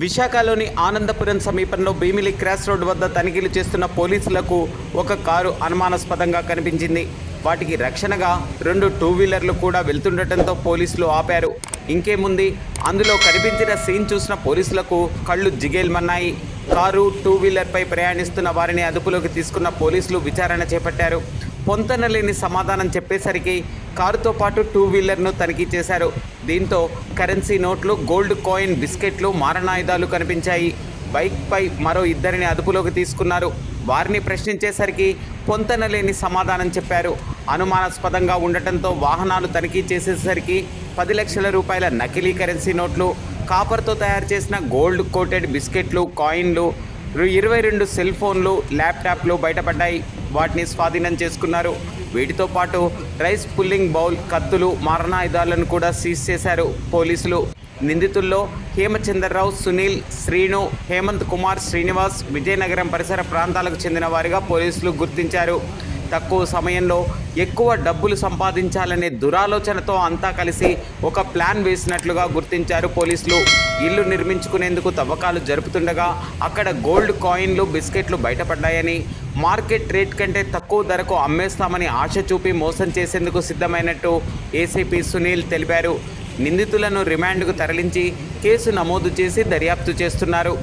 విశాఖలోని ఆనందపురం సమీపంలో Bheemili cross road వద్ద తనిఖీలు చేస్తున్న పోలీసులకు ఒక కారు అనుమానాస్పదంగా కనిపించింది. వాటికి రక్షణగా రెండు టూ వీలర్లు కూడా వెళ్తుండటంతో పోలీసులు ఆపారు. ఇంకేముంది? అందులో కనిపించిన సీన్ చూసిన పోలీసులకు కళ్ళు జిగేల్మన్నాయి. కారు టూ వీలర్పై ప్రయాణిస్తున్న వారిని అదుపులోకి తీసుకున్న పోలీసులు విచారణ చేపట్టారు. పొంతనలేని సమాధానం చెప్పేసరికి కారుతో పాటు టూ వీలర్ను తనిఖీ చేశారు. దీంతో కరెన్సీ నోట్లు గోల్డ్ కాయిన్ బిస్కెట్లు మారణాయుధాలు కనిపించాయి. బైక్పై మరో ఇద్దరిని అదుపులోకి తీసుకున్నారు. వారిని ప్రశ్నించేసరికి పొంతనలేని సమాధానం చెప్పారు. అనుమానాస్పదంగా ఉండటంతో వాహనాలు తనిఖీ చేసేసరికి పది లక్షల రూపాయల నకిలీ కరెన్సీ నోట్లు కాపర్తో తయారు చేసిన గోల్డ్ కోటెడ్ బిస్కెట్లు కాయిన్లు ఇరవై రెండు సెల్ ఫోన్లు ల్యాప్టాప్లు బయటపడ్డాయి. వాటిని స్వాధీనం చేసుకున్నారు. వీటితో పాటు రైస్ పుల్లింగ్ బౌల్ కత్తులు మారణాయుధాలను కూడా సీజ్ చేశారు పోలీసులు. నిందితుల్లో హేమచంద్రరావు సునీల్ శ్రీను హేమంత్ కుమార్ శ్రీనివాస్ విజయనగరం పరిసర ప్రాంతాలకు చెందిన వారిగా పోలీసులు గుర్తించారు. తక్కువ సమయంలో ఎక్కువ డబ్బులు సంపాదించాలనే దురాలోచనతో అంతా కలిసి ఒక ప్లాన్ వేసినట్లుగా గుర్తించారు పోలీసులు. ఇల్లు నిర్మించుకునేందుకు తవ్వకాలు జరుపుతుండగా అక్కడ గోల్డ్ కాయిన్లు బిస్కెట్లు బయటపడ్డాయని మార్కెట్ రేట్ కంటే తక్కువ ధరకు అమ్మేస్తామని ఆశ చూపి మోసం చేసేందుకు సిద్ధమైనట్టు ఏసీపీ సునీల్ తెలిపారు. నిందితులను రిమాండ్కు తరలించి కేసు నమోదు చేసి దర్యాప్తు చేస్తున్నారు.